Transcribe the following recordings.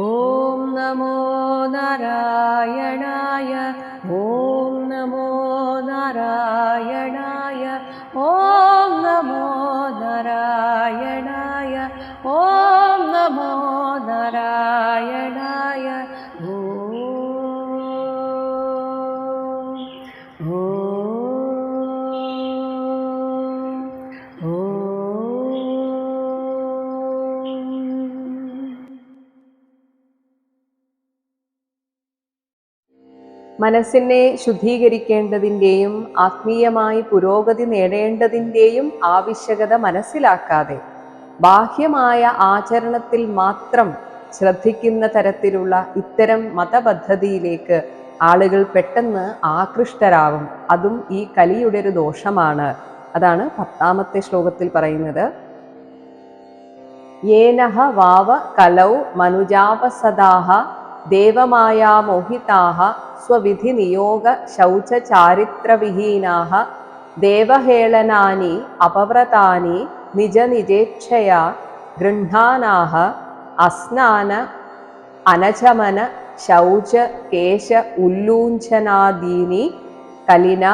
ॐ नमो नारायणाय മനസ്സിനെ ശുദ്ധീകരിക്കേണ്ടതിന്റെയും ആത്മീയമായി പുരോഗതി നേടേണ്ടതിന്റെയും ആവശ്യകത മനസ്സിലാക്കാതെ ബാഹ്യമായ ആചരണത്തിൽ മാത്രം ശ്രദ്ധിക്കുന്ന തരത്തിലുള്ള ഇത്തരം മതപദ്ധതിയിലേക്ക് ആളുകൾ പെട്ടെന്ന് ആകൃഷ്ടരാകും അതും ഈ കലിയുടെ ഒരു ദോഷമാണ്. അതാണ് പത്താമത്തെ ശ്ലോകത്തിൽ പറയുന്നത്. യേനഹ വാവ കലൗ മനുജാവസദാഹ ദേവമായാ മോഹിതാഹ സ്വവിധി നിയോഗ ശൗച ചാരിത്രവിഹീനാഹ ദേവഹേളനാനി അപവ്രതാനി നിജ നിജേച്ഛയാ ഗൃഹാനാഹ അസ്നാന അനചമന ശൗച കേശ ഉല്ലൂഞ്ചനാദീനി കലിന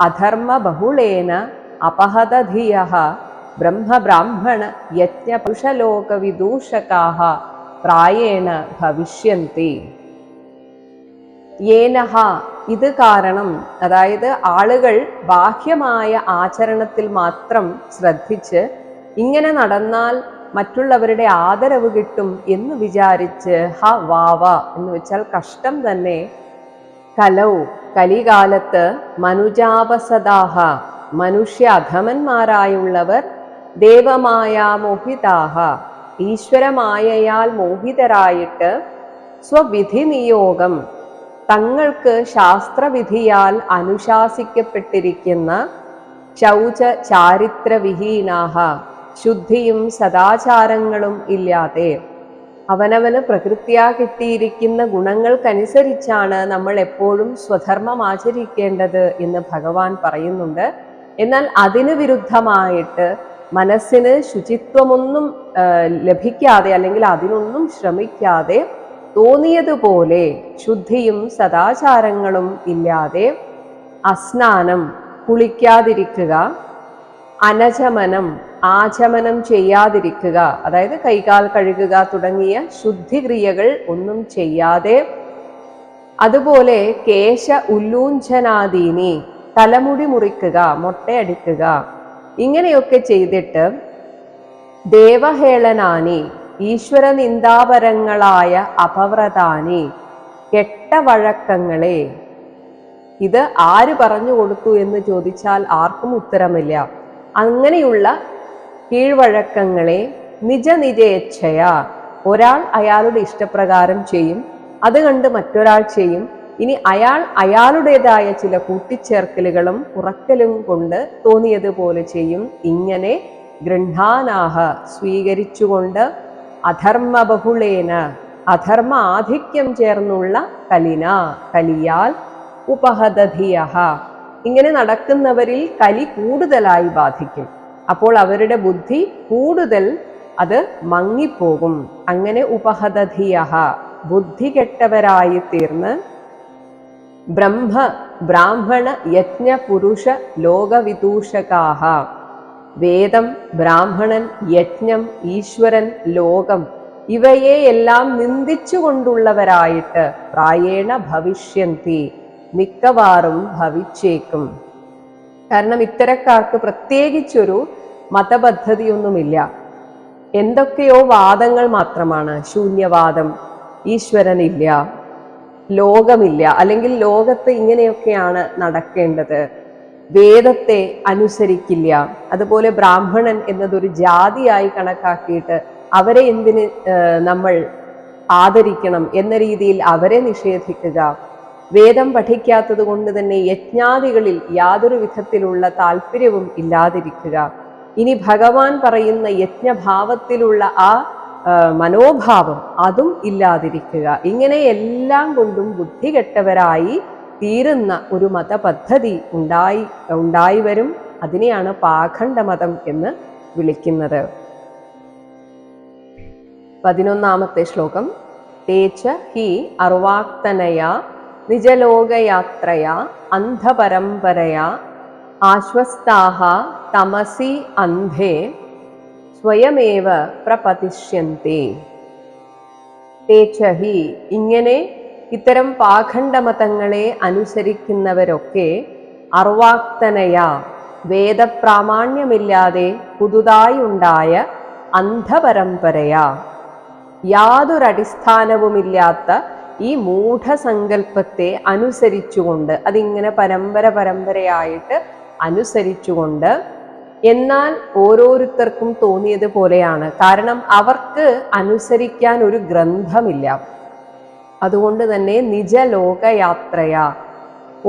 അധർമ്മ ബഹുളേന അപഹതധിയ ബ്രഹ്മബ്രാഹ്മണ യജ്ഞ പുരുഷലോക വിദൂഷകാഹ പ്രായേണ ഭവിഷ്യന്തി. ഏനഹ ഇത് കാരണം അതായത് ആളുകൾ ബാഹ്യമായ ആചരണത്തിൽ മാത്രം ശ്രദ്ധിച്ച് ഇങ്ങനെ നടന്നാൽ മറ്റുള്ളവരുടെ ആദരവ് കിട്ടും എന്ന് വിചാരിച്ച് ഹ വാവ എന്ന് വെച്ചാൽ കഷ്ടം തന്നെ. കലൗ കലികാലത്ത് മനുജാപസദാഹ മനുഷ്യ അധമന്മാരായുള്ളവർ ദേവമായ മോഹിതാഹ ഈശ്വരമായയാൽ മോഹിതരായിട്ട് സ്വവിധി നിയോഗം തങ്ങൾക്ക് ശാസ്ത്രവിധിയാൽ അനുശാസിക്കപ്പെട്ടിരിക്കുന്ന ശൗച ചാരിത്രവിഹീനാഹ ശുദ്ധിയും സദാചാരങ്ങളും ഇല്ലാതെ അവനവന് പ്രകൃത്യാ കിട്ടിയിരിക്കുന്ന ഗുണങ്ങൾക്കനുസരിച്ചാണ് നമ്മൾ എപ്പോഴും സ്വധർമ്മം ആചരിക്കേണ്ടത് എന്ന് ഭഗവാൻ പറയുന്നുണ്ട്. എന്നാൽ അതിന് വിരുദ്ധമായിട്ട് മനസ്സിന് ശുചിത്വമൊന്നും ലഭിക്കാതെ അല്ലെങ്കിൽ അതിനൊന്നും ശ്രമിക്കാതെ തോന്നിയതുപോലെ ശുദ്ധിയും സദാചാരങ്ങളും ഇല്ലാതെ അസ്നാനം കുളിക്കാതിരിക്കുക അനചമനം ആചമനം ചെയ്യാതിരിക്കുക അതായത് കൈകാൽ കഴുകുക തുടങ്ങിയ ശുദ്ധിക്രിയകൾ ഒന്നും ചെയ്യാതെ അതുപോലെ കേശ ഉല്ലൂഞ്ചനാദീനി തലമുടി മുറിക്കുക മൊട്ടയടിക്കുക ഇങ്ങനെയൊക്കെ ചെയ്തിട്ട് ദേവഹേളനാനി ഈശ്വര നിന്ദാപരങ്ങളായ അപവ്രതാനി കെട്ട വഴക്കങ്ങളെ ഇത് ആര് പറഞ്ഞു കൊടുത്തു എന്ന് ചോദിച്ചാൽ ആർക്കും ഉത്തരമില്ല. അങ്ങനെയുള്ള കീഴ്വഴക്കങ്ങളെ നിജ നിജേച്ഛയ ഒരാൾ അയാളുടെ ഇഷ്ടപ്രകാരം ചെയ്യും അത് കണ്ട് മറ്റൊരാൾ ചെയ്യും. ഇനി അയാൾ അയാളുടേതായ ചില കൂട്ടിച്ചേർക്കലുകളും ഉറക്കലും കൊണ്ട് തോന്നിയതുപോലെ ചെയ്യും. ഇങ്ങനെ ഗൃഹാനാഹ സ്വീകരിച്ചുകൊണ്ട് അധർമ്മ ബഹുളേന അധർമ്മ ആധിക്യം ചേർന്നുള്ള കലിന കലിയാൽ ഉപഹദധിയഹ ഇങ്ങനെ നടക്കുന്നവരിൽ കലി കൂടുതലായി ബാധിക്കും. അപ്പോൾ അവരുടെ ബുദ്ധി കൂടുതൽ അത് മങ്ങിപ്പോകും. അങ്ങനെ ഉപഹദധിയഹ ബുദ്ധി കെട്ടവരായി തീർന്ന് ബ്രഹ്മ ബ്രാഹ്മണ യജ്ഞ പുരുഷ ലോകവിദൂഷകാഹ. വേദം ബ്രാഹ്മണൻ യജ്ഞം ഈശ്വരൻ ലോകം ഇവയെ എല്ലാം നിന്ദിച്ചുകൊണ്ടുള്ളവരായിട്ട് പ്രായേണ ഭവിഷ്യന്തി മിക്കവാറും ഭവിച്ചേക്കും. കാരണം ഇത്തരക്കാർക്ക് പ്രത്യേകിച്ചൊരു മതപദ്ധതിയൊന്നുമില്ല. എന്തൊക്കെയോ വാദങ്ങൾ മാത്രമാണ്. ശൂന്യവാദം ഈശ്വരനില്ല ലോകമില്ല. അല്ലെങ്കിൽ ലോകത്ത് ഇങ്ങനെയൊക്കെയാണ് നടക്കേണ്ടത്. വേദത്തെ അനുസരിക്കില്ല. അതുപോലെ ബ്രാഹ്മണൻ എന്നതൊരു ജാതിയായി കണക്കാക്കിയിട്ട് അവരെ എന്തിന് നമ്മൾ ആദരിക്കണം എന്ന രീതിയിൽ അവരെ നിഷേധിക്കുക. വേദം പഠിക്കാത്തത് കൊണ്ട് തന്നെ യജ്ഞാദികളിൽ യാതൊരു വിധത്തിലുള്ള താല്പര്യവും ഇല്ലാതിരിക്കുക. ഇനി ഭഗവാൻ പറയുന്ന യജ്ഞഭാവത്തിലുള്ള ആ മനോഭാവം അതും ഇല്ലാതിരിക്കുക. ഇങ്ങനെ എല്ലാം കൊണ്ടും ബുദ്ധി കെട്ടവരായി തീരുന്ന ഒരു മതപദ്ധതി ഉണ്ടായി ഉണ്ടായി വരും. അതിനെയാണ് പാഖണ്ഡ മതം എന്ന് വിളിക്കുന്നത്. പതിനൊന്നാമത്തെ ശ്ലോകം. തേച്ച ഹി അർവാക്തനയാ നിജലോകയാത്രയാ അന്ധപരമ്പരയാ ആശ്വസ്താഹ തമസി അന്ധേ സ്വയമേവ പ്രപതിഷ്യന്തേ. തേച്ച ഹി ഇങ്ങനെ ഇത്തരം പാഖണ്ഡമതങ്ങളെ അനുസരിക്കുന്നവരൊക്കെ അർവാക്തനയ. വേദപ്രാമാണ്യമില്ലാതെ പുതുതായി ഉണ്ടായ അന്ധപരമ്പരയാ. യാതൊരടിസ്ഥാനവുമില്ലാത്ത ഈ മൂഢസങ്കല്പത്തെ അനുസരിച്ചുകൊണ്ട് അതിങ്ങനെ പരമ്പര പരമ്പരയായിട്ട് അനുസരിച്ചുകൊണ്ട് എന്നാൽ ഓരോരുത്തർക്കും തോന്നിയത് പോലെയാണ്. കാരണം അവർക്ക് അനുസരിക്കാൻ ഒരു ഗ്രന്ഥമില്ല. അതുകൊണ്ട് തന്നെ നിജലോകയാത്രയ.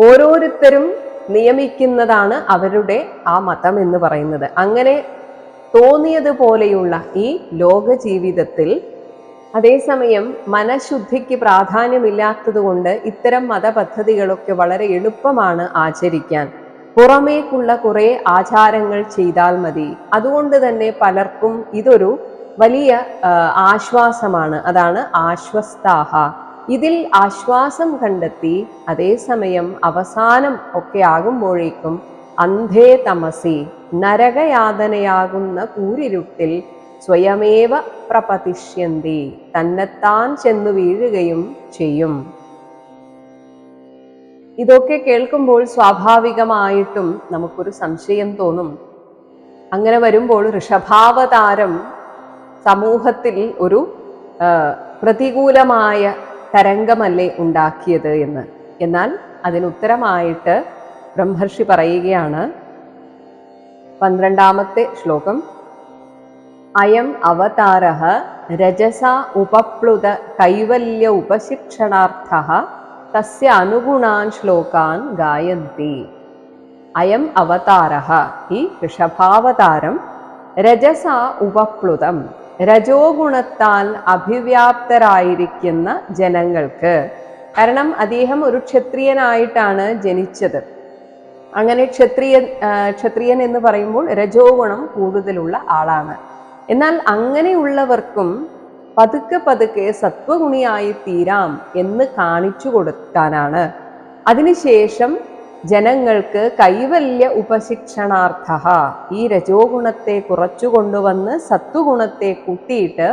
ഓരോരുത്തരും നിയമിക്കുന്നതാണ് അവരുടെ ആ മതം എന്ന് പറയുന്നത്. അങ്ങനെ തോന്നിയതുപോലെയുള്ള ഈ ലോക ജീവിതത്തിൽ അതേസമയം മനഃശുദ്ധിക്ക് പ്രാധാന്യമില്ലാത്തതുകൊണ്ട് ഇത്തരം മതപദ്ധതികളൊക്കെ വളരെ എളുപ്പമാണ് ആചരിക്കാൻ. പുറമേക്കുള്ള കുറേ ആചാരങ്ങൾ ചെയ്താൽ മതി. അതുകൊണ്ട് തന്നെ പലർക്കും ഇതൊരു വലിയ ആശ്വാസമാണ്. അതാണ് ആശ്വസ്താഹ. ഇതിൽ ആശ്വാസം കണ്ടെത്തി അതേസമയം അവസാനം ഒക്കെ ആകുമ്പോഴേക്കും അന്ധേ തമസി നരകയാതനയാകുന്ന കൂരിരുട്ടിൽ സ്വയമേവ പ്രപതിഷ്യന്തി തന്നെത്താൻ ചെന്നു വീഴുകയും ചെയ്യും. ഇതൊക്കെ കേൾക്കുമ്പോൾ സ്വാഭാവികമായിട്ടും നമുക്കൊരു സംശയം തോന്നും. അങ്ങനെ വരുമ്പോൾ ഋഷഭാവതാരം സമൂഹത്തിൽ ഒരു പ്രതികൂലമായ തരംഗമല്ലേ ഉണ്ടാക്കിയത് എന്ന്. എന്നാൽ അതിനുത്തരമായിട്ട് ബ്രഹ്മർഷി പറയുകയാണ്. പന്ത്രണ്ടാമത്തെ ശ്ലോകം. അയം അവതാര രജസ ഉപപ്ലുത കൈവല്യ ഉപശിക്ഷണാർത്ഥ തസ്യ അനുഗുണാൻ ശ്ലോകാൻ ഗായന്തി. അയം അവതാര ഈ ഋഷഭാവതാരം രജസ ഉപപ്ലുതം. രജോ ഗുണത്താൽ അഭിവ്യാപ്തരായിരിക്കുന്ന ജനങ്ങൾക്ക്. കാരണം അദ്ദേഹം ഒരു ക്ഷത്രിയനായിട്ടാണ് ജനിച്ചത്. അങ്ങനെ ക്ഷത്രിയൻ ക്ഷത്രിയൻ എന്ന് പറയുമ്പോൾ രജോ ഗുണം കൂടുതലുള്ള ആളാണ്. എന്നാൽ അങ്ങനെയുള്ളവർക്കും പതുക്കെ പതുക്കെ സത്വഗുണിയായി തീരാം എന്ന് കാണിച്ചു കൊടുക്കാനാണ്. അതിനുശേഷം ജനങ്ങൾക്ക് കൈവല്യ ഉപശിക്ഷണാർത്ഥ ഈ രജോ ഗുണത്തെ കുറച്ചു കൊണ്ടുവന്ന് സത്വഗുണത്തെ കൂട്ടിയിട്ട്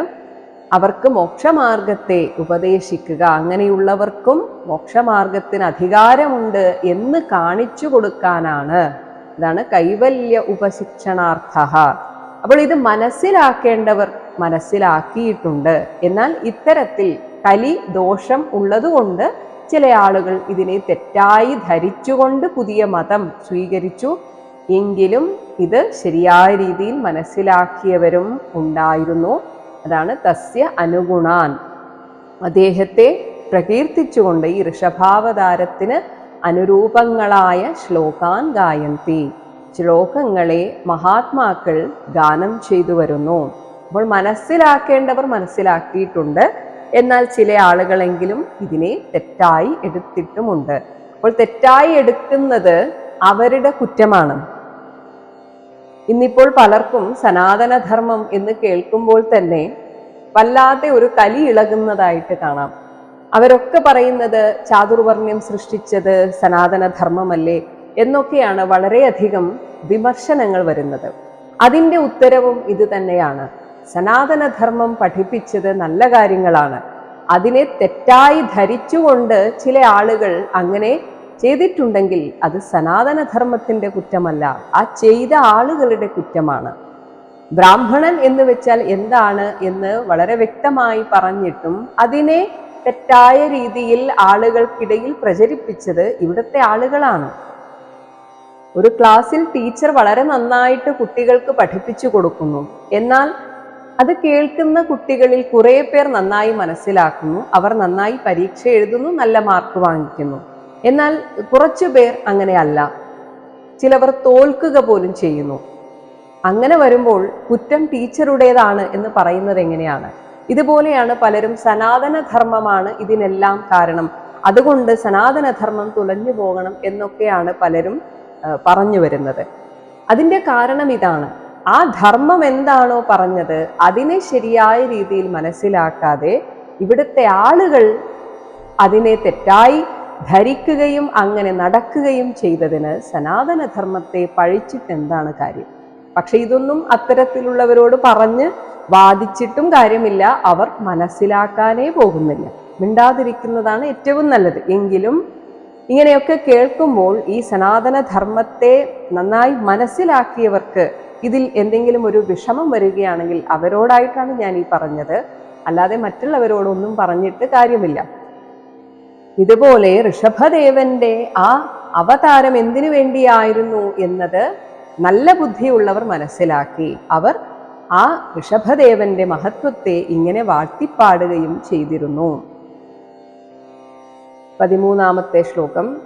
അവർക്ക് മോക്ഷമാർഗത്തെ ഉപദേശിക്കുക. അങ്ങനെയുള്ളവർക്കും മോക്ഷമാർഗത്തിന് അധികാരമുണ്ട് എന്ന് കാണിച്ചു കൊടുക്കാനാണ്. ഇതാണ് കൈവല്യ ഉപശിക്ഷണാർത്ഥ അപ്പോൾ ഇത് മനസ്സിലാക്കേണ്ടവർ മനസ്സിലാക്കിയിട്ടുണ്ട്. എന്നാൽ ഇത്തരത്തിൽ കലി ദോഷം ഉള്ളതുകൊണ്ട് ചില ആളുകൾ ഇതിനെ തെറ്റായി ധരിച്ചുകൊണ്ട് പുതിയ മതം സ്വീകരിച്ചു. എങ്കിലും ഇത് ശരിയായ രീതിയിൽ മനസ്സിലാക്കിയവരും ഉണ്ടായിരുന്നു. അതാണ് തസ്യ അനുഗുണാൻ. അദ്ദേഹത്തെ പ്രകീർത്തിച്ചുകൊണ്ട് ഈ ഋഷഭാവതാരത്തിന് അനുരൂപങ്ങളായ ശ്ലോകാൻ ഗായന്തി. ശ്ലോകങ്ങളെ മഹാത്മാക്കൾ ഗാനം ചെയ്തു വരുന്നു. അപ്പോൾ മനസ്സിലാക്കേണ്ടവർ മനസ്സിലാക്കിയിട്ടുണ്ട്. എന്നാൽ ചില ആളുകളെങ്കിലും ഇതിനെ തെറ്റായി എടുത്തിട്ടുമുണ്ട്. അപ്പോൾ തെറ്റായി എടുക്കുന്നത് അവരുടെ കുറ്റമാണ്. ഇന്നിപ്പോൾ പലർക്കും സനാതനധർമ്മം എന്ന് കേൾക്കുമ്പോൾ തന്നെ വല്ലാതെ ഒരു കലി ഇളകുന്നതായിട്ട് കാണാം. അവരൊക്കെ പറയുന്നത് ചാതുർവർണ്യം സൃഷ്ടിച്ചത് സനാതനധർമ്മമല്ലേ എന്നൊക്കെയാണ് വളരെയധികം വിമർശനങ്ങൾ വരുന്നത്. അതിന്റെ ഉത്തരവും ഇത് തന്നെയാണ്. സനാതനധർമ്മം പഠിപ്പിച്ചത് നല്ല കാര്യങ്ങളാണ്. അതിനെ തെറ്റായി ധരിച്ചുകൊണ്ട് ചില ആളുകൾ അങ്ങനെ ചെയ്തിട്ടുണ്ടെങ്കിൽ അത് സനാതനധർമ്മത്തിന്റെ കുറ്റമല്ല ആ ചെയ്ത ആളുകളുടെ കുറ്റമാണ്. ബ്രാഹ്മണൻ എന്ന് വെച്ചാൽ എന്താണ് എന്ന് വളരെ വ്യക്തമായി പറഞ്ഞിട്ടും അതിനെ തെറ്റായ രീതിയിൽ ആളുകൾക്കിടയിൽ പ്രചരിപ്പിച്ചത് ഇവിടുത്തെ ആളുകളാണ്. ഒരു ക്ലാസ്സിൽ ടീച്ചർ വളരെ നന്നായിട്ട് കുട്ടികൾക്ക് പഠിപ്പിച്ചു കൊടുക്കുന്നു. എന്നാൽ അത് കേൾക്കുന്ന കുട്ടികളിൽ കുറെ പേർ നന്നായി മനസ്സിലാക്കുന്നു. അവർ നന്നായി പരീക്ഷ എഴുതുന്നു നല്ല മാർക്ക് വാങ്ങിക്കുന്നു. എന്നാൽ കുറച്ചു പേർ അങ്ങനെയല്ല. ചിലവർ തോൽക്കുക പോലും ചെയ്യുന്നു. അങ്ങനെ വരുമ്പോൾ കുറ്റം ടീച്ചറുടേതാണ് എന്ന് പറയുന്നത് എങ്ങനെയാണ്? ഇതുപോലെയാണ് പലരും സനാതനധർമ്മമാണ് ഇതിനെല്ലാം കാരണം. അതുകൊണ്ട് സനാതനധർമ്മം തുലഞ്ഞു പോകണം എന്നൊക്കെയാണ് പലരും പറഞ്ഞു വരുന്നത്. അതിന്റെ കാരണം ഇതാണ്. ആ ധർമ്മം എന്താണോ പറഞ്ഞത് അതിനെ ശരിയായ രീതിയിൽ മനസ്സിലാക്കാതെ ഇവിടുത്തെ ആളുകൾ അതിനെ തെറ്റായി ധരിക്കുകയും അങ്ങനെ നടക്കുകയും ചെയ്തതിന് സനാതനധർമ്മത്തെ പഴിച്ചിട്ട് എന്താണ് കാര്യം? പക്ഷെ ഇതൊന്നും അത്തരത്തിലുള്ളവരോട് പറഞ്ഞ് വാദിച്ചിട്ടും കാര്യമില്ല. അവർ മനസ്സിലാക്കാനേ പോകുന്നില്ല. മിണ്ടാതിരിക്കുന്നതാണ് ഏറ്റവും നല്ലത്. എങ്കിലും ഇങ്ങനെയൊക്കെ കേൾക്കുമ്പോൾ ഈ സനാതനധർമ്മത്തെ നന്നായി മനസ്സിലാക്കിയവർക്ക് ഇതിൽ എന്തെങ്കിലും ഒരു വിഷമം വരികയാണെങ്കിൽ അവരോടായിട്ടാണ് ഞാൻ ഈ പറഞ്ഞത്. അല്ലാതെ മറ്റുള്ളവരോടൊന്നും പറഞ്ഞിട്ട് കാര്യമില്ല. ഇതുപോലെ ഋഷഭദേവന്റെ ആ അവതാരം എന്തിനു വേണ്ടിയായിരുന്നു എന്നത് നല്ല ബുദ്ധിയുള്ളവർ മനസ്സിലാക്കി. അവർ ആ ഋഷഭദേവന്റെ മഹത്വത്തെ ഇങ്ങനെ വാഴ്ത്തിപ്പാടുകയും ചെയ്തിരുന്നു. പതിമൂന്നാമത്തെ ശ്ലോകം.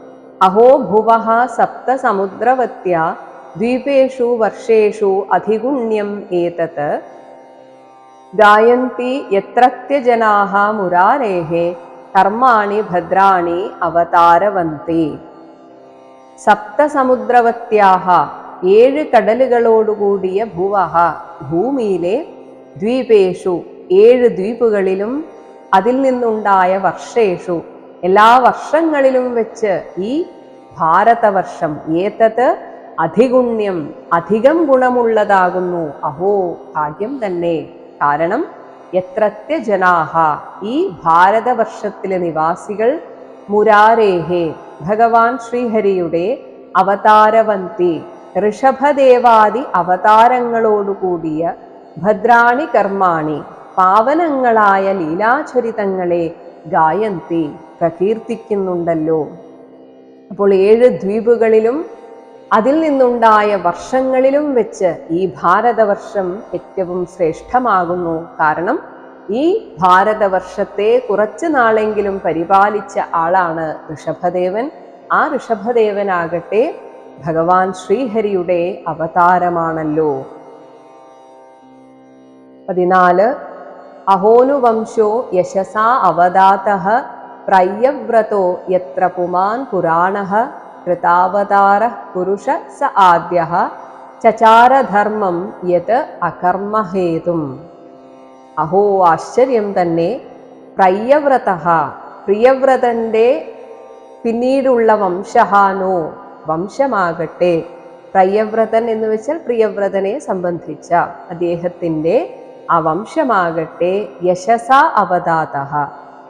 അഹോ ഭുവ സപ്ത സമുദ്രവത്യ ദ്വീപേഷു വർഷേഷു അധിഗുണ്യം ഏതത്? ഗായന്തി ജനാഹ മുരാരേഹേ കർമാണി ഭദ്രാണി അവതാരവന്തി. സപ്തസമുദ്രവത്യാഹ ഏഴ് കടലുകളോടുകൂടിയ ഭുവഹ ഭൂമിയിലെ ദ്വീപേഷു ഏഴ് ദ്വീപുകളിലും അതിൽ നിന്നുണ്ടായ വർഷേഷു എല്ലാ വർഷങ്ങളിലും വെച്ച് ഈ ഭാരതവർഷം ഏതത്? അധിഗുണ്യം അധികം ഗുണമുള്ളതാകുന്നു. അഹോ ഭാഗ്യം തന്നെ. കാരണം എത്രത്യ ജനാഹ ഈ ഭാരതവർഷത്തിലെ നിവാസികൾ മുരാരേഹേ ഭഗവാൻ ശ്രീഹരിയുടെ അവതാരവന്തി ഋഷഭദേവാദി അവതാരങ്ങളോടുകൂടിയ ഭദ്രാണി കർമാണി പാവനങ്ങളായ ലീലാചരിതങ്ങളെ ഗായന്തി പ്രകീർത്തിക്കുന്നുണ്ടല്ലോ. അപ്പോൾ ഏഴ് ദ്വീപുകളിലും അതിൽ നിന്നുണ്ടായ വർഷങ്ങളിലും വെച്ച് ഈ ഭാരതവർഷം ഏറ്റവും ശ്രേഷ്ഠമാകുന്നു. കാരണം ഈ ഭാരതവർഷത്തെ കുറച്ചു നാളെങ്കിലും പരിപാലിച്ച ആളാണ് ഋഷഭദേവൻ. ആ ഋഷഭദേവനാകട്ടെ ഭഗവാൻ ശ്രീഹരിയുടെ അവതാരമാണല്ലോ. പതിനാല്. അഹോനുവംശോ യശസാ അവദാത പ്രയ്യവ്രതോ യത്ര പുമാൻ പുരാണ കൃതാവതാര പുരുഷ സ ആദ്യ. ചചാരധർമ്മം യത് അകർമ്മഹേതും. അഹോ ആശ്ചര്യം തന്നെ. പ്രയ്യവ്രത പ്രിയവ്രതന്റെ പിന്നീടുള്ള വംശഹാനോ വംശമാകട്ടെ. പ്രയവ്രതൻ എന്ന് വെച്ചാൽ പ്രിയവ്രതനെ സംബന്ധിച്ച അദ്ദേഹത്തിന്റെ ആ വംശമാകട്ടെ. യശസ അവതാത.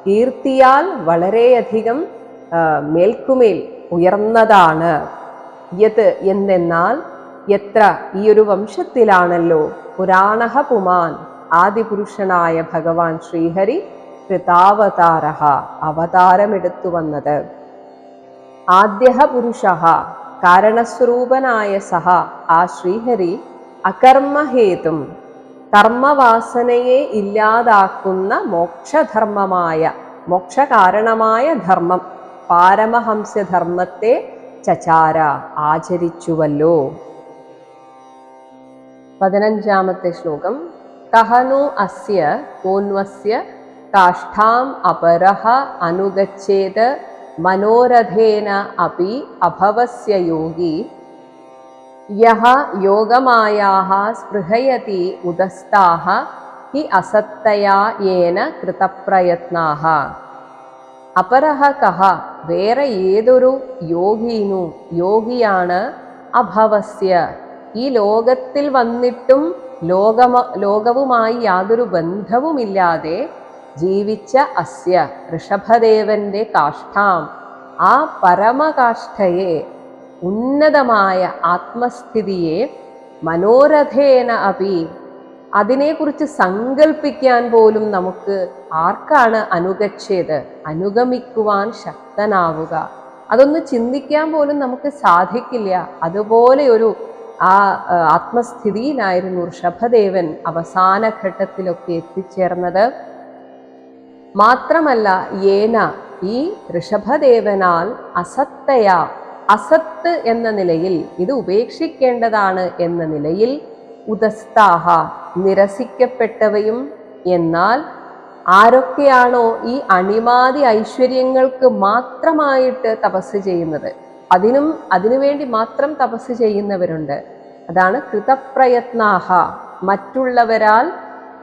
കീർത്തിയാൽ വളരെയധികം മേൽക്കുമേൽ ഉയർന്നതാണ്. യത് എന്തെന്നാൽ എത്ര ഈ ഒരു വംശത്തിലാണല്ലോ പുരാണഹ പുമാൻ ആദിപുരുഷനായ ഭഗവാൻ ശ്രീഹരി കൃതാവതാര അവതാരമെടുത്തു വന്നത്. ആദ്യ പുരുഷ കാരണസ്വരൂപനായ സഹ ആ ശ്രീഹരി അകർമ്മഹേതും കർമ്മവാസനയെ ഇല്ലാതാക്കുന്ന മോക്ഷധർമ്മമായ മോക്ഷകാരണമായ ധർമ്മം പാരമഹംസ്യധർമ്മത്തെ ചചാര ആചരിച്ചുവല്ലോ. പതിനഞ്ചാമത്തെ ശ്ലോകം. കഹനു അസ്യ കോന്വസ്യ കാഷ്ഠാം അപരഹ അനുഗച്ഛേത് മനോരഥേന അപി അഭവസ്യ യോഗി. യഹ യോഗമായാഹ സ്പൃഹയതി ഉദസ്താഹ ഹി അസത്തയാ യേന കൃതപ്രയത്നാഹ. അപരഹ കഹ വേറെ ഏതൊരു യോഗീനു യോഗിയാണ് അഭവസ്യ. ഈ ലോകത്തിൽ വന്നിട്ടും ലോകമ ലോകവുമായി യാതൊരു ബന്ധവുമില്ലാതെ ജീവിച്ച അസ്യ ഋഷഭദേവന്റെ കാഷ്ഠാം. ആ പരമകാഷ്ഠയെ ഉന്നതമായ ആത്മസ്ഥിതിയെ മനോരഥേന അപി അതിനെക്കുറിച്ച് സങ്കല്പിക്കാൻ പോലും നമുക്ക് ആർക്കാണ് അനുഗച്ഛേത്? അനുഗമിക്കുവാൻ ശക്തനാവുക. അതൊന്ന് ചിന്തിക്കാൻ പോലും നമുക്ക് സാധിക്കില്ല. അതുപോലെ ഒരു ആ ആത്മസ്ഥിതിയിലായിരുന്നു ഋഷഭദേവൻ അവസാന ഘട്ടത്തിലൊക്കെ എത്തിച്ചേർന്നത്. മാത്രമല്ല ഏന ഈ ഋഷഭദേവനാൽ അസത്തയ അസത്ത് എന്ന നിലയിൽ ഇത് ഉപേക്ഷിക്കേണ്ടതാണ് എന്ന നിലയിൽ ഉദസ്താഹ നിരസിക്കപ്പെട്ടവയും എന്നാൽ ആരൊക്കെയാണോ ഈ അണിമാതി ഐശ്വര്യങ്ങൾക്ക് മാത്രമായിട്ട് തപസ് ചെയ്യുന്നത്? അതിനും അതിനുവേണ്ടി മാത്രം തപസ് ചെയ്യുന്നവരുണ്ട്. അതാണ് കൃതപ്രയത്നാഹ. മറ്റുള്ളവരാൽ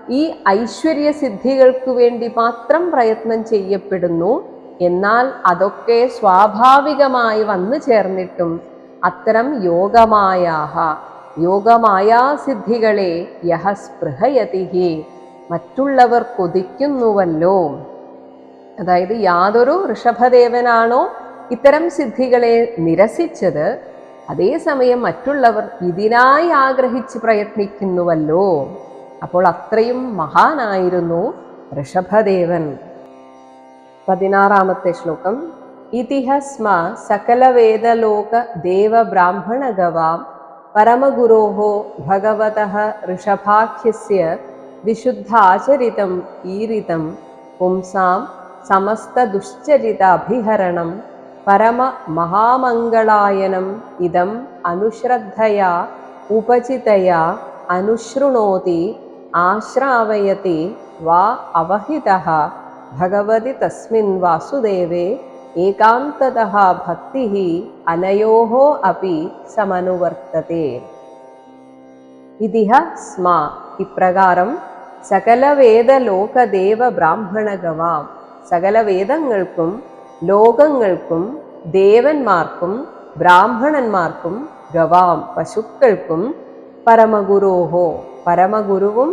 ഈ ഐശ്വര്യ സിദ്ധികൾക്ക് വേണ്ടി മാത്രം പ്രയത്നം ചെയ്യപ്പെടുന്നു. എന്നാൽ അതൊക്കെ സ്വാഭാവികമായി വന്നു ചേർന്നിട്ടും അത്തരം യോഗമായാഹ. യോഗമായാ സിദ്ധികളെ യഹ സ്പൃഹയതിഹി. മറ്റുള്ളവർ കൊതിക്കുന്നുവല്ലോ അതായത് യാതൊരു ഋഷഭദേവനാണോ ഇത്തരം സിദ്ധികളെ നിരസിച്ചത് അതേസമയം മറ്റുള്ളവർ ഇതിനായി ആഗ്രഹിച്ച് പ്രയത്നിക്കുന്നുവല്ലോ. അപ്പോൾ അത്രയും മഹാനായിരുന്നു ഋഷഭദേവൻ. പതിനാറാമത്തെ ശ്ലോകം. ഇതിഹസ്മ സകലവേദലോക ദേവബ്രാഹ്മണഗവാം പരമഗുരോः ഭഗവതः ഋഷഭാഖ്യസ്യ വിശുദ്ധാചരിതം ഈരിതം പുംസാം സമസ്തദുശ്ചരിതാഭിഹരണം പരമമഹാമംഗളായനം ഇതം അനുശ്രദ്ധയാ ഉപചിതയാ അനുശൃണോതി ആശ്രാവയതി വാ അവഹിതഃ ഭഗവതി തസ്മിन् വാസുദേവേ ഏകാന്തതः ഭക്തി അനയോः अपि സമനുവർത്തത്തെ ഇതിഹ സ്മ ഇപ്രകാരം സകലവേദലോകദേവ ബ്രാഹ്മണഗവാം സകല വേദങ്ങൾക്കും ലോകങ്ങൾക്കും ദേവന്മാർക്കും ബ്രാഹ്മണന്മാർക്കും ഗവാം പശുക്കൾക്കും പരമഗുരോഹോ പരമഗുരുവും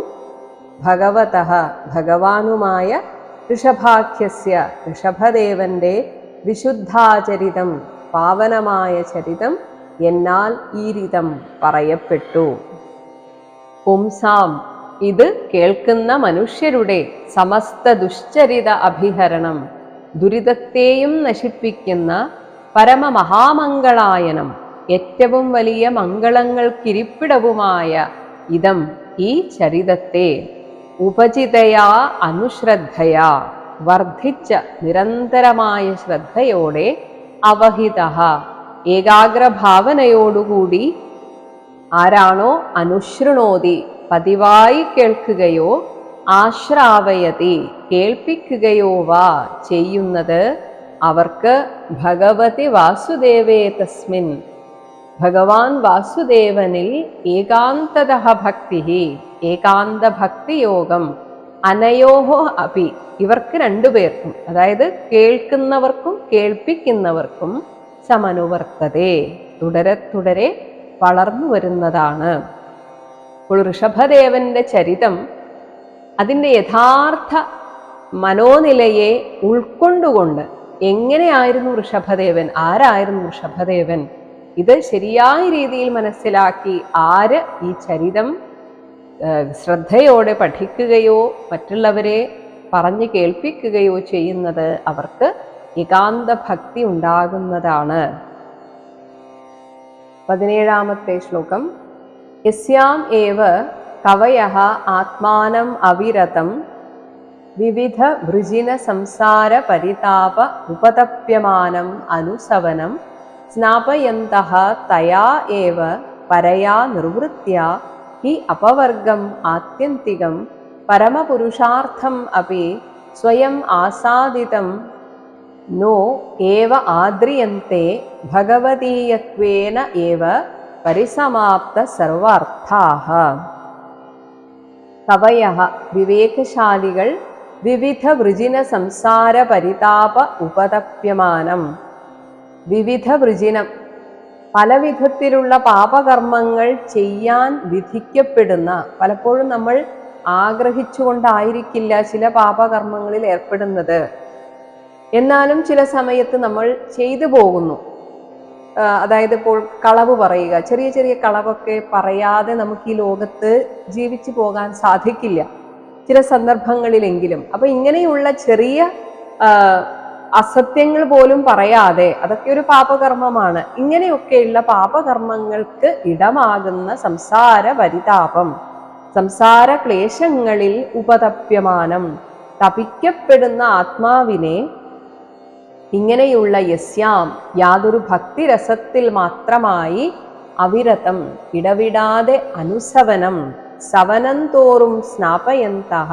ഭഗവത ഭഗവാനുമായ ഋഷഭാഖ്യസ്യ ഋഷഭദേവന്റെ വിശുദ്ധാചരിതം പാവനമായ ചരിതം എന്നാൽ ഈരിതം പറയപ്പെട്ടു. പുംസാം ഇത് കേൾക്കുന്ന മനുഷ്യരുടെ സമസ്ത ദുശ്ചരിത അഭിഹരണം ദുരിതത്തെയും നശിപ്പിക്കുന്ന പരമമഹാമംഗളായനം ഏറ്റവും വലിയ മംഗളങ്ങൾക്കിരിപ്പിടവുമായ ഇതം ഈ ചരിതത്തെ ഉപചിതയാ അനുശ്രദ്ധയാ. വർദ്ധിച്ച നിരന്തരമായ ശ്രദ്ധയോടെ അവഹിത ഏകാഗ്രഭാവനയോടുകൂടി ആരാണോ അനുശൃണോതി പതിവായി കേൾക്കുകയോ ആശ്രാവയതി കേൾപ്പിക്കുകയോ വാ ചെയ്യുന്നത് അവർക്ക് ഭഗവതി വാസുദേവേ തസ്മിൻ. ഭഗവാൻ വാസുദേവനിൽ ഏകാന്തത ഭക്തി ഏകാന്ത ഭക്തിയോഗം അനയോഹോ അപി. ഇവർക്ക് രണ്ടുപേർക്കും അതായത് കേൾക്കുന്നവർക്കും കേൾപ്പിക്കുന്നവർക്കും സമനുവർത്തതേ. തുടരെ തുടരെ വളർന്നു വരുന്നതാണ്. അപ്പോൾ ഋഷഭദേവന്റെ ചരിതം അതിന്റെ യഥാർത്ഥ മനോനിലയെ ഉൾക്കൊണ്ടുകൊണ്ട് എങ്ങനെയായിരുന്നു ഋഷഭദേവൻ ആരായിരുന്നു ഋഷഭദേവൻ? ഇത് ശരിയായ രീതിയിൽ മനസ്സിലാക്കി ആര് ഈ ചരിതം ശ്രദ്ധയോടെ പഠിക്കുകയോ മറ്റുള്ളവരെ പറഞ്ഞു കേൾപ്പിക്കുകയോ ചെയ്യുന്നത് അവർക്ക് ഏകാന്ത ഭക്തി ഉണ്ടാകുന്നതാണ്. പതിനേഴാമത്തെ ശ്ലോകം. യസ്യാം ഏവ കവയ ആത്മാനം അവിരതം വിവിധ വൃജിന സംസാര പരിതാപ ഉപതപ്യമാനം അനുസവനം സ്നാപയന്ത തയാ ഏവ പരയാ നിർവൃത്യ ഹി അപവർഗം ആത്യന്തികം പരമപുരുഷാർത്ഥം അപ്പി സ്വയം ആസാദിതം നോ ഏവ ആദ്രിയന്തെ ഭഗവതീയത്വേന ഏവ പരിസമാപ്ത സർവാർത്ഥാഹ കവയ വിവേകശാലികൾ വിവിധ വൃജിന സംസാര പരിതാപ ഉപതപ്യമാനം വിവിധ വൃജിനം പല വിധത്തിലുള്ള പാപകർമ്മങ്ങൾ ചെയ്യാൻ വിധിക്കപ്പെടുന്ന പലപ്പോഴും നമ്മൾ ആഗ്രഹിച്ചുകൊണ്ടായിരിക്കില്ല ചില പാപകർമ്മങ്ങളിൽ ഏർപ്പെടുന്നത്. എന്നാലും ചില സമയത്ത് നമ്മൾ ചെയ്തു പോകുന്നു. അതായത് ഇപ്പോൾ കളവ് പറയുക ചെറിയ ചെറിയ കളവൊക്കെ പറയാതെ നമുക്ക് ഈ ലോകത്ത് ജീവിച്ചു പോകാൻ സാധിക്കില്ല. ചില സന്ദർഭങ്ങളിലെങ്കിലും. അപ്പൊ ഇങ്ങനെയുള്ള ചെറിയ അസത്യങ്ങൾ പോലും പറയാതെ അതൊക്കെ ഒരു പാപകർമ്മമാണ്. ഇങ്ങനെയൊക്കെയുള്ള പാപകർമ്മങ്ങൾക്ക് ഇടമാകുന്ന സംസാര പരിതാപം. സംസാര ക്ലേശങ്ങളിൽ ഉപതപ്യമാനം. തപിക്കപ്പെടുന്ന ആത്മാവിനെ ഇങ്ങനെയുള്ള യസ്യാം യാതൊരു ഭക്തിരസത്തിൽ മാത്രമായി അവിരതം ഇടവിടാതെ അനുസവനം. സവനം തോറും സ്നാപയന്തഃ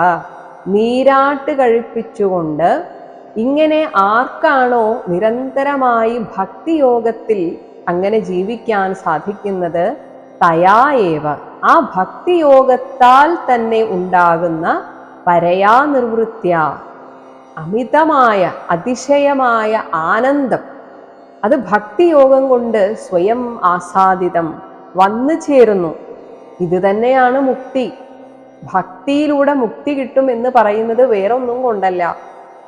നീരാട്ട് കഴിപ്പിച്ചുകൊണ്ട് ഇങ്ങനെ ആർക്കാണോ നിരന്തരമായി ഭക്തിയോഗത്തിൽ അങ്ങനെ ജീവിക്കാൻ സാധിക്കുന്നത്? തയായേവ ആ ഭക്തിയോഗത്താൽ തന്നെ ഉണ്ടാകുന്ന പരയാ നിർവൃത്യ അമിതമായ അതിശയമായ ആനന്ദം. അത് ഭക്തിയോഗം കൊണ്ട് സ്വയം ആസാദിതം വന്നു ചേരുന്നു. ഇത് തന്നെയാണ് മുക്തി. ഭക്തിയിലൂടെ മുക്തി കിട്ടും എന്ന് പറയുന്നത് വേറൊന്നും കൊണ്ടല്ല.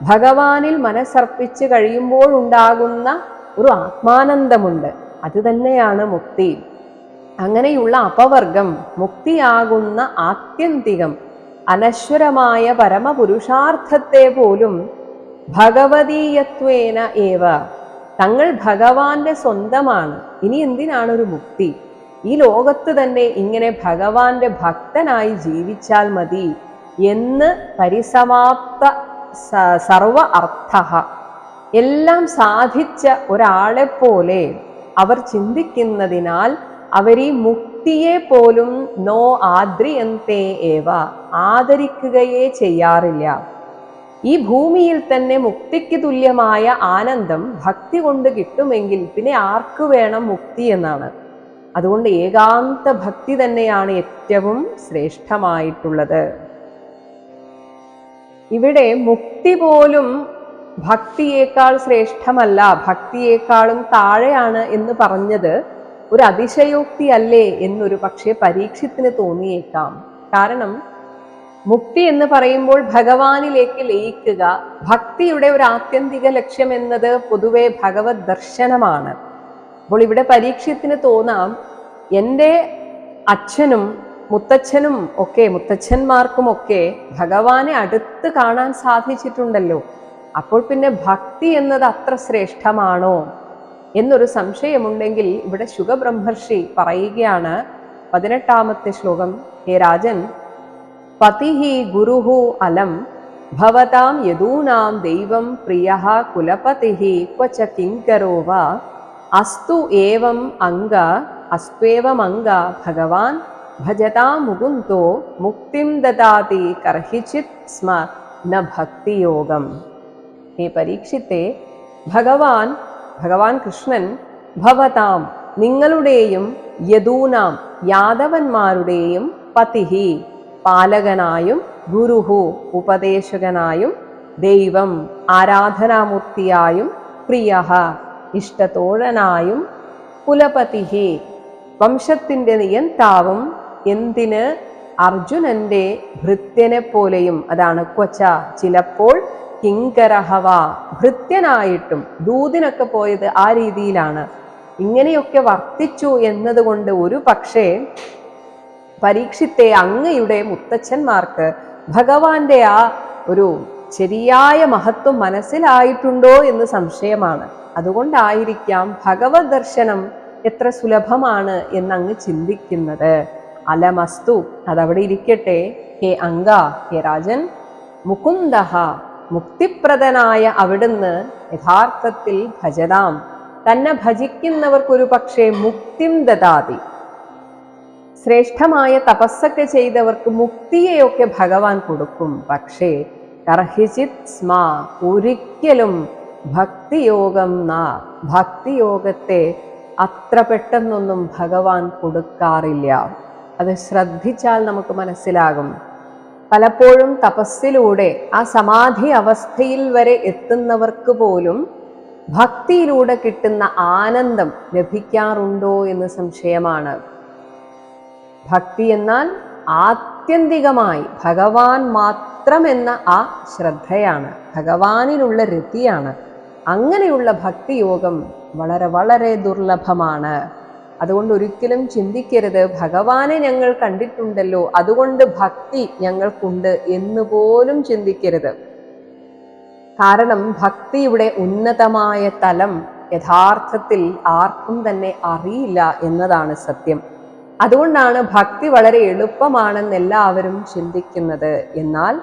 ഭഗവാനിൽ മനസ്സർപ്പിച്ച് കഴിയുമ്പോഴുണ്ടാകുന്ന ഒരു ആത്മാനന്ദമുണ്ട്. അത് തന്നെയാണ് മുക്തി. അങ്ങനെയുള്ള അപവർഗം മുക്തിയാകുന്ന ആത്യന്തികം അനശ്വരമായ പരമപുരുഷാർത്ഥത്തെ പോലും ഭഗവതീയത്വേന ഏവ തങ്ങൾ ഭഗവാന്റെ സ്വന്തമാണ്. ഇനി എന്തിനാണ് ഒരു മുക്തി? ഈ ലോകത്ത് തന്നെ ഇങ്ങനെ ഭഗവാന്റെ ഭക്തനായി ജീവിച്ചാൽ മതി എന്ന് പരിസമാപ്ത സർവ അർത്ഥ. എല്ലാം സാധിച്ച ഒരാളെ പോലെ അവർ ചിന്തിക്കുന്നതിനാൽ അവർ ഈ മുക്തിയെ പോലും നോ ആദ്രിയന്തേ ഏവ ആദരിക്കുകയേ ചെയ്യാറില്ല. ഈ ഭൂമിയിൽ തന്നെ മുക്തിക്ക് തുല്യമായ ആനന്ദം ഭക്തി കൊണ്ട് കിട്ടുമെങ്കിൽ പിന്നെ ആർക്ക് വേണം മുക്തി എന്നാണ്. അതുകൊണ്ട് ഏകാന്ത ഭക്തി തന്നെയാണ് ഏറ്റവും ശ്രേഷ്ഠമായിട്ടുള്ളത്. ഇവിടെ മുക്തി പോലും ഭക്തിയേക്കാൾ ശ്രേഷ്ഠമല്ല. ഭക്തിയേക്കാളും താഴെയാണ് എന്ന് പറഞ്ഞത് ഒരു അതിശയോക്തി അല്ലേ എന്നൊരു പക്ഷേ പരീക്ഷത്തിന് തോന്നിയേക്കാം. കാരണം മുക്തി എന്ന് പറയുമ്പോൾ ഭഗവാനിലേക്ക് ലയിക്കുക ഭക്തിയുടെ ഒരു ആത്യന്തിക ലക്ഷ്യം എന്നത് പൊതുവെ ഭഗവത് ദർശനമാണ്. അപ്പോൾ ഇവിടെ പരീക്ഷത്തിന് തോന്നാം എന്റെ അച്ഛനും മുത്തച്ഛനും ഒക്കെ മുത്തച്ഛന്മാർക്കും ഒക്കെ ഭഗവാനെ അടുത്ത് കാണാൻ സാധിച്ചിട്ടുണ്ടല്ലോ. അപ്പോൾ പിന്നെ ഭക്തി എന്നത് അത്ര ശ്രേഷ്ഠമാണോ? എന്നൊരു സംശയമുണ്ടെങ്കിൽ ഇവിടെ ശുഖബ്രഹ്മർഷി പറയുകയാണ്. പതിനെട്ടാമത്തെ ശ്ലോകം. ഹേ രാജൻ പതിഹി ഗുരുഹു അലം ഭവതാം യദൂനാം ദൈവം പ്രിയ കുലപതിഹി ക്വച കിങ്കരോവ അസ്തു ഏവം അംഗ അസ്ത്വേവമംഗ ഭഗവാൻ ഭജതാ മുകുന്ദോ മുക്തിം ദദാതി കർഹിച്ചിത് സ്മ ന ഭക്തിയോഗം. ഹേ പരീക്ഷിത്തെ ഭഗവാൻ ഭഗവാൻ കൃഷ്ണൻ ഭവതാം നിങ്ങളുടെയും യദൂനാം യാദവന്മാരുടെയും പതിഹി പാലകനായും ഗുരുഹു ഉപദേശകനായും ദൈവം ആരാധനാമൂർത്തിയായും പ്രിയ ഇഷ്ടത്തോഴനായും കുലപതിഹി വംശത്തിന്റെ നിയന്താവും എന്തിന് അർജുനന്റെ ഭൃത്യനെ പോലെയും അതാണ് ക്വച്ച ചിലപ്പോൾ കിങ്കരഹവ ഭൃത്യനായിട്ടും ദൂതിനൊക്കെ പോയത് ആ രീതിയിലാണ്. ഇങ്ങനെയൊക്കെ വർത്തിച്ചു എന്നതുകൊണ്ട് ഒരു പക്ഷേ പരീക്ഷിത്തെ അങ്ങയുടെ മുത്തച്ഛന്മാർക്ക് ഭഗവാന്റെ ആ ഒരു ശരിയായ മഹത്വം മനസ്സിലായിട്ടുണ്ടോ എന്ന് സംശയമാണ്. അതുകൊണ്ടായിരിക്കാം ഭഗവത് ദർശനം എത്ര സുലഭമാണ് എന്നങ്ങ് ചിന്തിക്കുന്നത്. അലമസ്തു. അതവിടെ ഇരിക്കട്ടെ. ഹേ അങ്ക ഹേ രാജൻ. മുകുന്ദഹ മുക്തിപ്രദനായ അവിടുന്ന് യഥാർത്ഥത്തിൽ ഭജതാം. തന്നെ ഭജിക്കുന്നവർക്കൊരു പക്ഷേ മുക്തിം ദദാതി. ശ്രേഷ്ഠമായ തപസ്സൊക്കെ ചെയ്തവർക്ക് മുക്തിയെയൊക്കെ ഭഗവാൻ കൊടുക്കും. പക്ഷേ കർഹിചിത് സ്മ ഒരിക്കലും ഭക്തിയോഗം ന ഭക്തിയോഗത്തെ അത്ര പെട്ടെന്നൊന്നും ഭഗവാൻ കൊടുക്കാറില്ല. അത് ശ്രദ്ധിച്ചാൽ നമുക്ക് മനസ്സിലാകും. പലപ്പോഴും തപസ്സിലൂടെ ആ സമാധി അവസ്ഥയിൽ വരെ എത്തുന്നവർക്ക് പോലും ഭക്തിയിലൂടെ കിട്ടുന്ന ആനന്ദം ലഭിക്കാറുണ്ടോ എന്ന് സംശയമാണ്. ഭക്തി എന്നാൽ ആത്യന്തികമായി ഭഗവാൻ മാത്രം എന്ന ആ ശ്രദ്ധയാണ്. ഭഗവാനിലുള്ള രതിയാണ്. അങ്ങനെയുള്ള ഭക്തിയോഗം വളരെ വളരെ ദുർലഭമാണ്. അതുകൊണ്ട് ഒരിക്കലും ചിന്തിക്കരുത്. ഭഗവാനെ ഞങ്ങൾ കണ്ടിട്ടുണ്ടല്ലോ. അതുകൊണ്ട് ഭക്തി ഞങ്ങൾക്കുണ്ട് എന്ന് പോലും ചിന്തിക്കരുത്. കാരണം ഭക്തിയുടെ ഉന്നതമായ തലം യഥാർത്ഥത്തിൽ ആർക്കും തന്നെ അറിയില്ല എന്നതാണ് സത്യം. അതുകൊണ്ടാണ് ഭക്തി വളരെ എളുപ്പമാണെന്ന് എല്ലാവരും ചിന്തിക്കുന്നത്. എന്നാൽ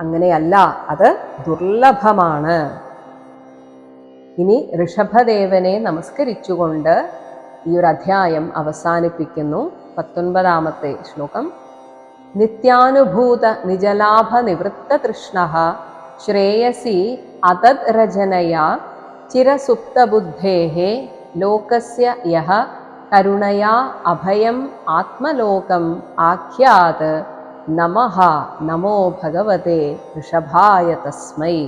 അങ്ങനെയല്ല. അത് ദുർലഭമാണ്. ഇനി ഋഷഭദേവനെ നമസ്കരിച്ചുകൊണ്ട് ഈ ഒരു അധ്യായം അവസാനിപ്പിക്കുന്നു. പത്തൊൻപതാമത്തെ ശ്ലോകം. നിത്യാനുഭൂത നിജലാഭ നിവൃത്ത തൃഷ്ണ ശ്രേയസി അതത് രചനയാ ചിരസുപ്തബുദ്ധേः ലോകസ്യ യഹ കരുണയാ അഭയം ആത്മലോകം ആഖ്യാത് നമഃ നമോ ഭഗവതേ ഋഷഭായ തസ്മൈ.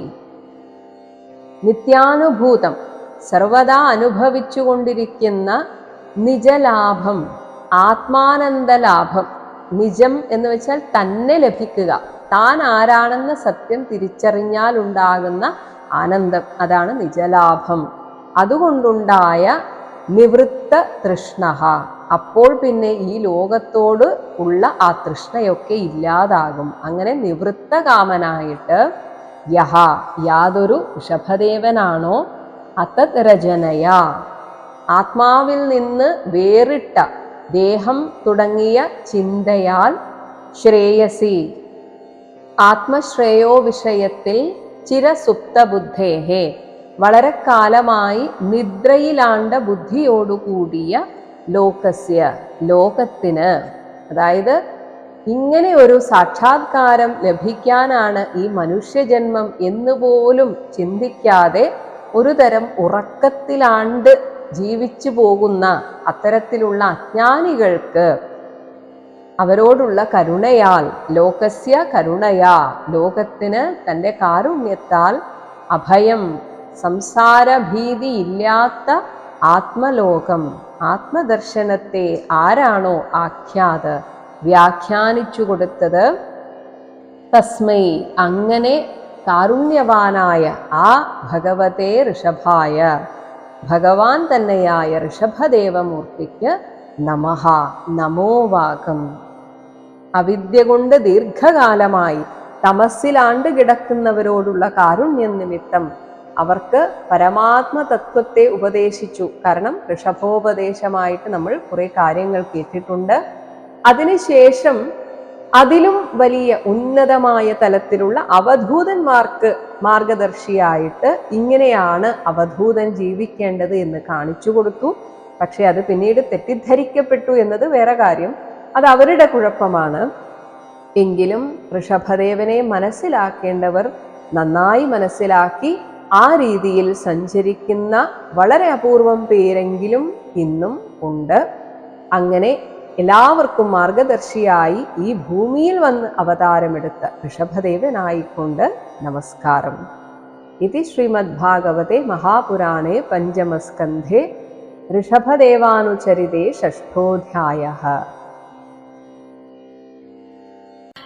നിത്യാനുഭൂതം സർവദാ അനുഭവിച്ചുകൊണ്ടിരിക്കുന്ന നിജലാഭം ആത്മാനന്ദലാഭം നിജം എന്ന് വെച്ചാൽ തന്നെ ലഭിക്കുക. താൻ ആരാണെന്ന സത്യം തിരിച്ചറിഞ്ഞാൽ ഉണ്ടാകുന്ന ആനന്ദം അതാണ് നിജലാഭം. അതുകൊണ്ടുണ്ടായ നിവൃത്ത തൃഷ്ണ അപ്പോൾ പിന്നെ ഈ ലോകത്തോട് ഉള്ള ആ തൃഷ്ണയൊക്കെ ഇല്ലാതാകും. അങ്ങനെ നിവൃത്ത കാമനായിട്ട് യഹ യാതൊരു ഋഷഭദേവനാണോ അതത് രചനയ ആത്മാവിൽ നിന്ന് വേറിട്ട ദേഹം തുടങ്ങിയ ചിന്തയാൽ ശ്രേയസി. ആത്മശ്രേയോ വിഷയത്തിൽ ചിരസുപ്തബുദ്ധേഹേ. വളരെ കാലമായി നിദ്രയിലാണ്ട ബുദ്ധിയോടുകൂടിയ ലോകസ്യ ലോകത്തിന്. അതായത് ഇങ്ങനെ ഒരു സാക്ഷാത്കാരം ലഭിക്കാനാണ് ഈ മനുഷ്യജന്മം എന്നുപോലും ചിന്തിക്കാതെ ഒരു തരം ഉറക്കത്തിലാണ്ട് ജീവിച്ചു പോകുന്ന അത്തരത്തിലുള്ള അജ്ഞാനികൾക്ക് അവരോടുള്ള കരുണയാൽ ലോകസ്യ കരുണയാ ലോകത്തിന് തന്റെ കാരുണ്യത്താൽ അഭയം സംസാരഭീതി ഇല്ലാത്ത ആത്മലോകം ആത്മദർശനത്തെ ആരാണോ ആഖ്യാത് വ്യാഖ്യാനിച്ചു കൊടുത്തത്? തസ്മൈ അങ്ങനെ കാരുണ്യവാനായ ആ ഭഗവതേ ഋഷഭായ. ഭഗവാൻ തന്നെയായ ഋഷഭദേവമൂർത്തിക്ക് നമഹ നമോവാകം അവിദ്യ കൊണ്ട് ദീർഘകാലമായി തമസ്സിലാണ്ട് കിടക്കുന്നവരോടുള്ള കാരുണ്യം നിമിത്തം അവർക്ക് പരമാത്മ തത്വത്തെ ഉപദേശിച്ചു. കാരണം ഋഷഭോപദേശമായിട്ട് നമ്മൾ കുറെ കാര്യങ്ങൾ കേട്ടിട്ടുണ്ട്. അതിനുശേഷം അതിലും വലിയ ഉന്നതമായ തലത്തിലുള്ള അവധൂതന്മാർക്ക് മാർഗദർശിയായിട്ട് ഇങ്ങനെയാണ് അവധൂതൻ ജീവിക്കേണ്ടത് എന്ന് കാണിച്ചു കൊടുത്തു. പക്ഷെ അത് പിന്നീട് തെറ്റിദ്ധരിക്കപ്പെട്ടു എന്നത് വേറെ കാര്യം. അത് അവരുടെ കുഴപ്പമാണ്. എങ്കിലും ഋഷഭദേവനെ മനസ്സിലാക്കേണ്ടവർ നന്നായി മനസ്സിലാക്കി ആ രീതിയിൽ സഞ്ചരിക്കുന്ന വളരെ അപൂർവം പേരെങ്കിലും ഇന്നും ഉണ്ട്. അങ്ങനെ എല്ലാവർക്കും മാർഗദർശിയായി ഈ ഭൂമിയിൽ വന്ന് അവതാരമെടുത്ത ഋഷഭദേവനായിക്കൊണ്ട് നമസ്കാരം. ഇതി ശ്രീമദ്ഭാഗവതെ മഹാപുരാണേ പഞ്ചമസ്കന്ധേ ഋഷഭദേവാനുചരിതേ ഷഷ്ഠോധ്യായः.